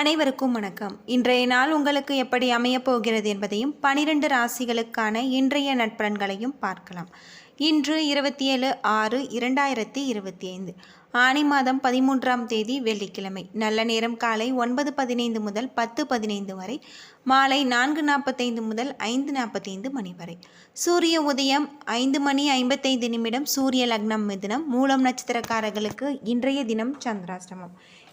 அனைவருக்கும் வணக்கம். இன்றைய நாள் உங்களுக்கு எப்படி அமையப் போகிறது என்பதையும் பனிரெண்டு ராசிகளுக்கான இன்றைய நட்பலன்களையும் பார்க்கலாம். இன்று இருபத்தி ஏழு ஆறு இரண்டாயிரத்தி இருபத்தி ஐந்து ஆனி மாதம் பதிமூன்றாம் தேதி வெள்ளிக்கிழமை. நல்ல நேரம் காலை ஒன்பது பதினைந்து முதல் பத்து பதினைந்து வரை மாலை நான்கு நாற்பத்தைந்து முதல் ஐந்து நாற்பத்தைந்து மணி வரை. சூரிய உதயம் ஐந்து மணி ஐம்பத்தைந்து நிமிடம் சூரிய லக்னம் மிதினம் மூலம் நட்சத்திரக்காரர்களுக்கு இன்றைய தினம் சந்திராஷ்டமம்.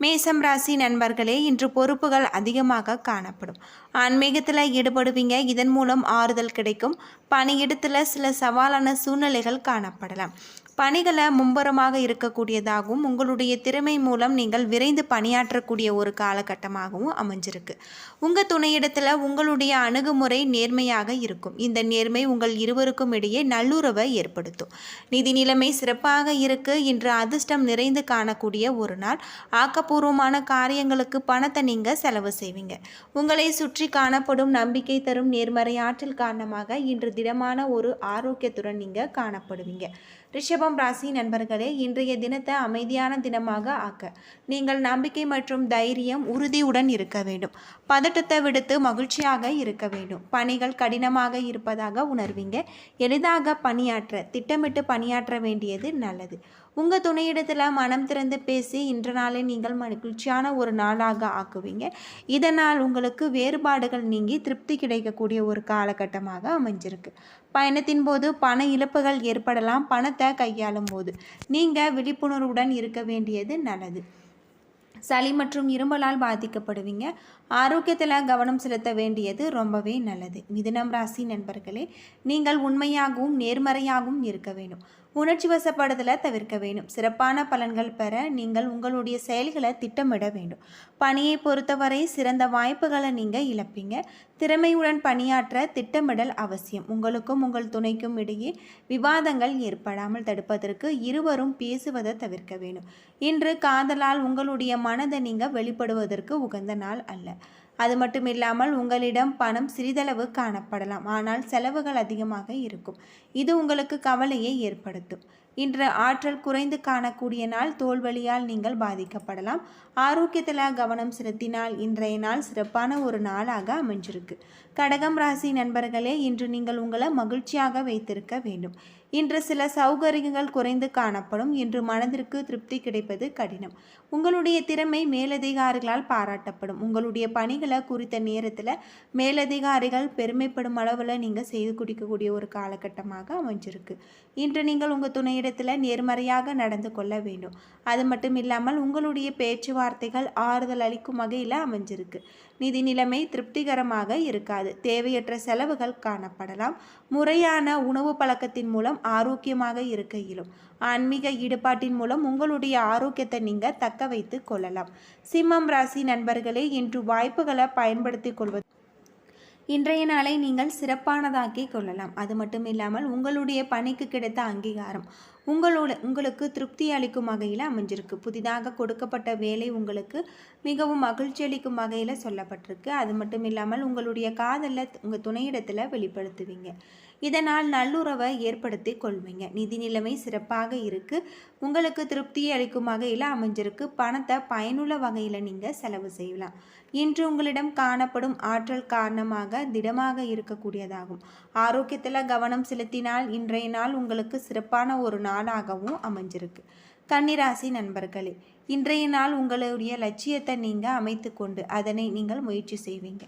மேசம் ராசி நண்பர்களே இன்று பொறுப்புகள் அதிகமாக காணப்படும். ஆன்மீகத்தில் ஈடுபடுவீங்க இதன் மூலம் ஆறுதல் கிடைக்கும். பணியிடத்தில் சில சவாலான சூழ்நிலைகள் காணப்படலாம். பணிகளை மும்பரமாக இருக்கக்கூடியதாகவும் உங்களுடைய திறமை மூலம் நீங்கள் விரைந்து பணியாற்றக்கூடிய ஒரு காலகட்டமாகவும் அமைஞ்சிருக்கு. உங்கள் துணையிடத்தில் உங்களுடைய அணுகுமுறை நேர்மையாக இருக்கும். இந்த நேர்மை உங்கள் இருவருக்கும் இடையே நல்லுறவை ஏற்படுத்தும். நிதி நிலைமை சிறப்பாக இருக்கு. இன்று அதிர்ஷ்டம் நிறைந்து காணக்கூடிய ஒரு நாள். ஆக்கப்பூர்வமான காரியங்களுக்கு பணத்தை நீங்கள் செலவு செய்வீங்க. உங்களை சுற்றி காணப்படும் நம்பிக்கை தரும் நேர்மறை ஆற்றல் காரணமாக இன்று திடமான ஒரு ஆரோக்கியத்துடன் நீங்கள் காணப்படுவீங்க. ரிஷபம் ராசி நண்பர்களே இன்றைய தினத்தை அமைதியான தினமாக ஆக்க நீங்கள் நம்பிக்கை மற்றும் தைரியம் உறுதியுடன் இருக்க வேண்டும். பதட்டத்தை விடுத்து மகிழ்ச்சியாக இருக்க வேண்டும். பணிகள் கடினமாக இருப்பதாக உணர்வீங்க. எளிதாக பணியாற்ற திட்டமிட்டு பணியாற்ற வேண்டியது நல்லது. உங்கள் துணையிடத்தில் மனம் திறந்து பேசி இன்ற நாளை நீங்கள் மகிழ்ச்சியான ஒரு நாளாக ஆக்குவீங்க. இதனால் உங்களுக்கு வேறுபாடுகள் நீங்கி திருப்தி கிடைக்கக்கூடிய ஒரு காலகட்டமாக அமைஞ்சிருக்கு. பயணத்தின் போது பண இழப்புகள் ஏற்படலாம். பணத்தை கையாளும் போது நீங்கள் விழிப்புணர்வுடன் இருக்க வேண்டியது நல்லது. சளி மற்றும் இருமலால் பாதிக்கப்படுவீங்க. ஆரோக்கியத்தில் கவனம் செலுத்த வேண்டியது ரொம்பவே நல்லது. மிதுனம் ராசி நண்பர்களே நீங்கள் உண்மையாகவும் நேர்மறையாகவும் இருக்க வேண்டும். உணர்ச்சி வசப்படுதலை தவிர்க்க வேண்டும். சிறப்பான பலன்கள் பெற நீங்கள் உங்களுடைய செயல்களை திட்டமிட வேண்டும். பணியை பொறுத்தவரை சிறந்த வாய்ப்புகளை நீங்கள் இழப்பீங்க. திறமையுடன் பணியாற்ற திட்டமிடல் அவசியம். உங்களுக்கும் உங்கள் துணைக்கும் இடையே விவாதங்கள் ஏற்படாமல் தடுப்பதற்கு இருவரும் பேசுவதை தவிர்க்க வேண்டும். இன்று காதலால் உங்களுடைய மனதை நீங்கள் வெளிப்படுவதற்கு உகந்த நாள் அல்ல. அது மட்டும் இல்லாமல் உங்களிடம் பணம் சிறிதளவு காணப்படலாம். ஆனால் செலவுகள் அதிகமாக இருக்கும். இது உங்களுக்கு கவலையை ஏற்படுத்தும். இன்று ஆற்றல் குறைந்து காணக்கூடிய நாள் தோல்வழியால் நீங்கள் பாதிக்கப்படலாம். ஆரோக்கியத்தில் கவனம் செலுத்தினால் இன்றைய நாள் சிறப்பான ஒரு நாளாக அமைஞ்சிருக்கு. கடகம் ராசி நண்பர்களே இன்று நீங்கள் உங்களை மகிழ்ச்சியாக வைத்திருக்க வேண்டும். இன்று சில சௌகரியங்கள் குறைந்து காணப்படும். இன்று மனதிற்கு திருப்தி கிடைப்பது கடினம். உங்களுடைய திறமை மேலதிகாரிகளால் பாராட்டப்படும். உங்களுடைய பணிகளை குறித்த நேரத்தில் மேலதிகாரிகள் பெருமைப்படும் அளவில் நீங்கள் செய்து குடிக்கக்கூடிய ஒரு காலகட்டமாக அமைஞ்சிருக்கு. இன்று நீங்கள் உங்கள் துணையிடத்தில் நேர்மறையாக நடந்து கொள்ள வேண்டும். அது மட்டும் இல்லாமல் உங்களுடைய பேச்சுவார்த்தைகள் ஆறுதல் அளிக்கும் வகையில் அமைஞ்சிருக்கு. நிதி நிலைமை திருப்திகரமாக இருக்காது. தேவையற்ற செலவுகள் காணப்படலாம். முறையான உணவு பழக்கத்தின் மூலம் ஆரோக்கியமாக இருக்க இயலும் ஆன்மீக ஈடுபாட்டின் மூலம் உங்களுடைய ஆரோக்கியத்தை நீங்கள் தக்க வைத்து கொள்ளலாம். சிம்மம் ராசி நண்பர்களே இன்று வாய்ப்புகளை பயன்படுத்தி கொள்வது இன்றைய நாளை நீங்கள் சிறப்பானதாக்கி கொள்ளலாம். அது மட்டும் இல்லாமல் உங்களுடைய பணிக்கு கிடைத்த அங்கீகாரம் உங்களோட உங்களுக்கு திருப்தி அளிக்கும் வகையில் அமைஞ்சிருக்கு. புதிதாக கொடுக்கப்பட்ட வேலை உங்களுக்கு மிகவும் மகிழ்ச்சி அளிக்கும் வகையில் சொல்லப்பட்டிருக்கு. அது மட்டும் இல்லாமல் உங்களுடைய காதலை உங்கள் துணையிடத்தில் வெளிப்படுத்துவீங்க. இதனால் நல்லுறவை ஏற்படுத்தி கொள்வீங்க. நிதி நிலைமை சிறப்பாக இருக்குது உங்களுக்கு திருப்தியை அளிக்கும் வகையில் அமைஞ்சிருக்கு. பணத்தை பயனுள்ள வகையில் நீங்கள் செலவு செய்யலாம். இன்று உங்களிடம் காணப்படும் ஆற்றல் காரணமாக திடமாக இருக்கக்கூடியதாகும். ஆரோக்கியத்தில் கவனம் செலுத்தினால் இன்றைய நாள் உங்களுக்கு சிறப்பான ஒரு நாளாகவும் அமைஞ்சிருக்கு. கன்னிராசி நண்பர்களே இன்றைய நாள் உங்களுடைய லட்சியத்தை நீங்கள் அமைத்து கொண்டு அதனை நீங்கள் முயற்சி செய்வீங்க.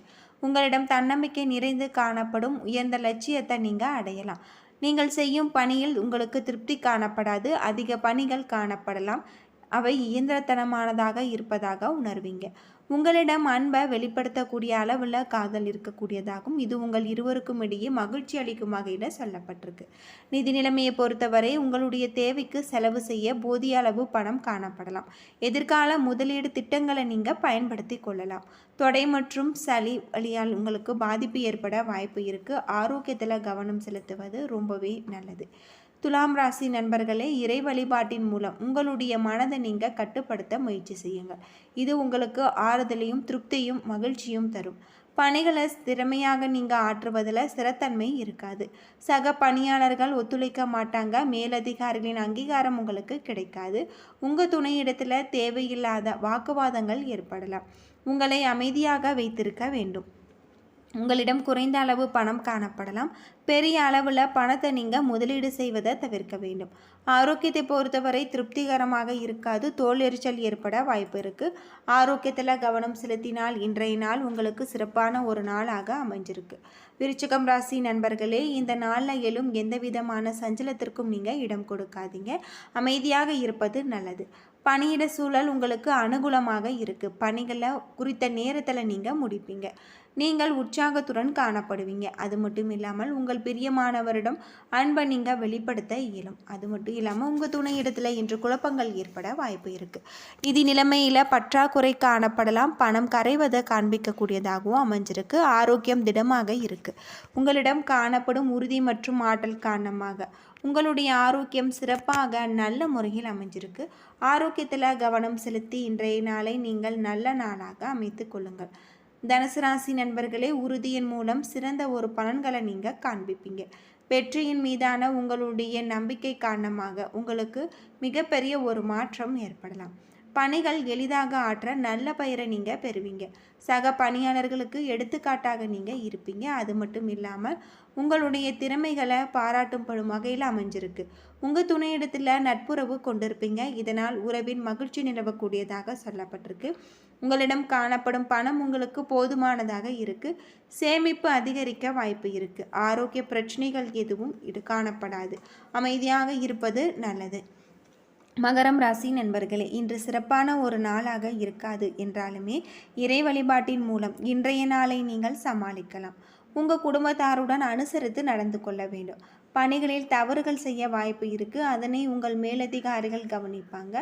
உங்களிடம் தன்னம்பிக்கை நிறைந்து காணப்படும் உயர்ந்த லட்சியத்தை நீங்கள் அடையலாம். நீங்கள் செய்யும் பணியில் உங்களுக்கு திருப்தி காணப்படாது அதிக பணிகள் காணப்படலாம். அவை இயந்திரத்தனமானதாக இருப்பதாக உணர்வீங்க. உங்களிடம் அன்பை வெளிப்படுத்தக்கூடிய அளவில் காதல் இருக்கக்கூடியதாகும். இது உங்கள் இருவருக்கும் இடையே மகிழ்ச்சி அளிக்கும் வகையில் சொல்லப்பட்டிருக்கு. நிதி நிலைமையை பொறுத்தவரை உங்களுடைய தேவைக்கு செலவு செய்ய போதிய அளவு பணம் காணப்படலாம். எதிர்கால முதலீடு திட்டங்களை நீங்கள் பயன்படுத்தி கொள்ளலாம். தொடை மற்றும் சளி வழியால் உங்களுக்கு பாதிப்பு ஏற்பட வாய்ப்பு இருக்குது ஆரோக்கியத்தில் கவனம் செலுத்துவது ரொம்பவே நல்லது. துலாம் ராசி நண்பர்களே இறை வழிபாட்டின் மூலம் உங்களுடைய மனதை நீங்கள் கட்டுப்படுத்த முயற்சி செய்யுங்கள். இது உங்களுக்கு ஆறுதலையும் திருப்தியும் மகிழ்ச்சியும் தரும். பணிகளை திறமையாக நீங்கள் ஆற்றுவதில் ஸ்திரத்தன்மை இருக்காது. சக பணியாளர்கள் ஒத்துழைக்க மாட்டாங்க. மேலதிகாரிகளின் அங்கீகாரம் உங்களுக்கு கிடைக்காது. உங்கள் துணையிடத்தில் தேவையில்லாத வாக்குவாதங்கள் ஏற்படலாம். உங்களை அமைதியாக வைத்திருக்க வேண்டும். உங்களிடம் குறைந்த அளவு பணம் காணப்படலாம். பெரிய அளவில் பணத்தை நீங்கள் முதலீடு செய்வதை தவிர்க்க வேண்டும். ஆரோக்கியத்தை பொறுத்தவரை திருப்திகரமாக இருக்காது. தோல் எரிச்சல் ஏற்பட வாய்ப்பு இருக்குது ஆரோக்கியத்தில் கவனம் செலுத்தினால் இன்றைய நாள் உங்களுக்கு சிறப்பான ஒரு நாளாக அமைஞ்சிருக்கு. விருச்சிகம் ராசி நண்பர்களே இந்த நாளில் எழும் எந்த விதமான சஞ்சலத்திற்கும் நீங்கள் இடம் கொடுக்காதீங்க. அமைதியாக இருப்பது நல்லது. பணியிட சூழல் உங்களுக்கு அனுகூலமாக இருக்குது பணிகளை குறித்த நேரத்தில் நீங்கள் முடிப்பீங்க. நீங்கள் உற்சாகத்துடன் காணப்படுவீங்க. அது மட்டும் இல்லாமல் உங்கள் பிரியமானவரிடம் அன்பை நீங்கள் வெளிப்படுத்த இயலும். அது மட்டும் இல்லாமல் உங்கள் துணையிடத்தில் இன்று குழப்பங்கள் ஏற்பட வாய்ப்பு இருக்குது நிதி நிலைமையில் பற்றாக்குறை காணப்படலாம். பணம் கரைவதை காண்பிக்கக்கூடியதாகவும் அமைஞ்சிருக்கு. ஆரோக்கியம் திடமாக இருக்குது உங்களிடம் காணப்படும் உறுதி மற்றும் ஆற்றல் காரணமாக உங்களுடைய ஆரோக்கியம் சிறப்பாக நல்ல முறையில் அமைஞ்சிருக்கு. ஆரோக்கியத்தில் கவனம் செலுத்தி இன்றைய நாளை நீங்கள் நல்ல நாளாக அமைத்து கொள்ளுங்கள். தனுசு ராசி நண்பர்களே உறுதியின் மூலம் சிறந்த ஒரு பலன்களை நீங்கள் காண்பிப்பீங்க. வெற்றியின் மீதான உங்களுடைய நம்பிக்கை காரணமாக உங்களுக்கு மிகப்பெரிய ஒரு மாற்றம் ஏற்படலாம். பணிகள் எளிதாக ஆற்ற நல்ல பெயரை நீங்கள் பெறுவீங்க. சக பணியாளர்களுக்கு எடுத்துக்காட்டாக நீங்கள் இருப்பீங்க. அது மட்டும் இல்லாமல் உங்களுடைய திறமைகளை பாராட்டும் படும் வகையில் அமைஞ்சிருக்கு. உங்கள் துணையிடத்தில் நட்புறவு கொண்டிருப்பீங்க. இதனால் உறவின் மகிழ்ச்சி நிலவக்கூடியதாக சொல்லப்பட்டிருக்கு. உங்களிடம் காணப்படும் பணம் உங்களுக்கு போதுமானதாக இருக்குது சேமிப்பு அதிகரிக்க வாய்ப்பு இருக்குது ஆரோக்கிய பிரச்சனைகள் எதுவும் இது காணப்படாது. அமைதியாக இருப்பது நல்லது. மகரம் ராசி நண்பர்களே இன்று சிறப்பான ஒரு நாளாக இருக்காது என்றாலுமே இறை வழிபாட்டின் மூலம் இன்றைய நாளை நீங்கள் சமாளிக்கலாம். உங்கள் குடும்பத்தாருடன் அனுசரித்து நடந்து கொள்ள வேண்டும். பணிகளில் தவறுகள் செய்ய வாய்ப்பு இருக்குது அதனை உங்கள் மேலதிகாரிகள் கவனிப்பாங்க.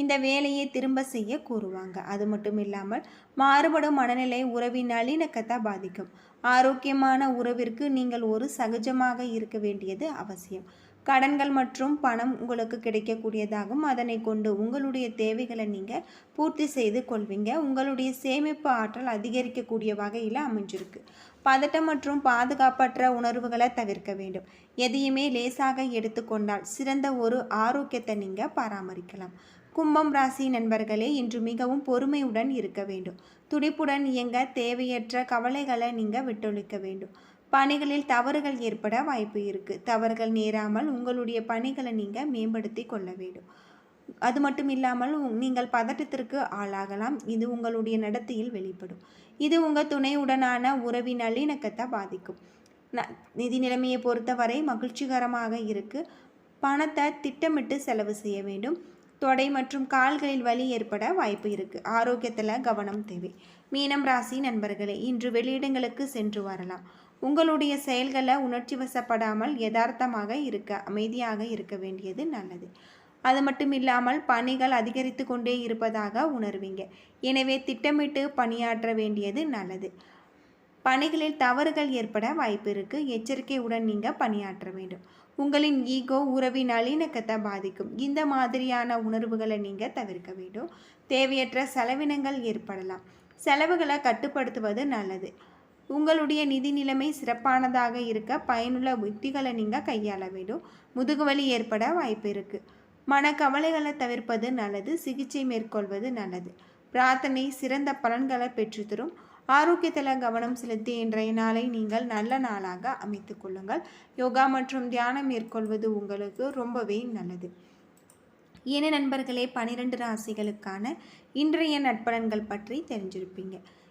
இந்த வேலையை திரும்ப செய்ய கூறுவாங்க. அது மட்டும் இல்லாமல் மாறுபடும் மனநிலை உறவின் நல்லிணக்கத்தை பாதிக்கும். ஆரோக்கியமான உறவிற்கு நீங்கள் ஒரு சகஜமாக இருக்க வேண்டியது அவசியம். கடன்கள் மற்றும் பணம் உங்களுக்கு கிடைக்கக்கூடியதாகும் அதனை கொண்டு உங்களுடைய தேவைகளை நீங்கள் பூர்த்தி செய்து கொள்வீங்க. உங்களுடைய சேமிப்பு ஆற்றல் அதிகரிக்கக்கூடிய வகையில் அமைஞ்சிருக்கு. பதட்டம் மற்றும் பாதுகாப்பற்ற உணர்வுகளை தவிர்க்க வேண்டும். எதையுமே லேசாக எடுத்துக்கொண்டால் சிறந்த ஒரு ஆரோக்கியத்தை நீங்கள் பராமரிக்கலாம். கும்பம் ராசி நண்பர்களே இன்று மிகவும் பொறுமையுடன் இருக்க வேண்டும். துடிப்புடன் இயங்க தேவையற்ற கவலைகளை நீங்கள் விட்டொழிக்க வேண்டும். பணிகளில் தவறுகள் ஏற்பட வாய்ப்பு இருக்குது தவறுகள் நேராமல் உங்களுடைய பணிகளை நீங்கள் மேம்படுத்தி கொள்ள வேண்டும். அது மட்டும் இல்லாமல் நீங்கள் பதட்டத்திற்கு ஆளாகலாம். இது உங்களுடைய நடத்தையில் வெளிப்படும். இது உங்கள் துணையுடனான உறவின் நல்லிணக்கத்தை பாதிக்கும். நிதி நிலைமையை பொறுத்தவரை மகிழ்ச்சிகரமாக இருக்குது பணத்தை திட்டமிட்டு செலவு செய்ய வேண்டும். தொடை மற்றும் கால்களில் வலி ஏற்பட வாய்ப்பு இருக்குது ஆரோக்கியத்தில் கவனம் தேவை. மீனம் ராசி நண்பர்களே இன்று வெளியிடங்களுக்கு சென்று வரலாம். உங்களுடைய செயல்களை உணர்ச்சி வசப்படாமல் யதார்த்தமாக இருக்க அமைதியாக இருக்க வேண்டியது நல்லது. அது மட்டும் இல்லாமல் பணிகள் அதிகரித்து கொண்டே இருப்பதாக உணர்வீங்க. எனவே திட்டமிட்டு பணியாற்ற வேண்டியது நல்லது. பணிகளில் தவறுகள் ஏற்பட வாய்ப்பு இருக்குது எச்சரிக்கையுடன் நீங்கள் பணியாற்ற வேண்டும். உங்களின் ஈகோ உறவின் நல்லிணக்கத்தை பாதிக்கும். இந்த மாதிரியான உணர்வுகளை நீங்கள் தவிர்க்க வேண்டும். தேவையற்ற செலவினங்கள் ஏற்படலாம். செலவுகளை கட்டுப்படுத்துவது நல்லது. உங்களுடைய நிதி நிலைமை சிறப்பானதாக இருக்க பயனுள்ள உத்திகளை நீங்கள் கையாள வேண்டும். முதுகுவலி ஏற்பட வாய்ப்பு இருக்குது மனக்கவலைகளை தவிர்ப்பது நல்லது சிகிச்சை மேற்கொள்வது நல்லது. பிரார்த்தனை சிறந்த பலன்களை பெற்றுத்தரும் ஆரோக்கியத்தில் கவனம் செலுத்தி இன்றைய நாளை நீங்கள் நல்ல நாளாக அமைத்து கொள்ளுங்கள். யோகா மற்றும் தியானம் மேற்கொள்வது உங்களுக்கு ரொம்பவே நல்லது. ஏன நண்பர்களே பனிரெண்டு ராசிகளுக்கான இன்றைய நட்பலன்கள் பற்றி தெரிஞ்சிருப்பீங்க.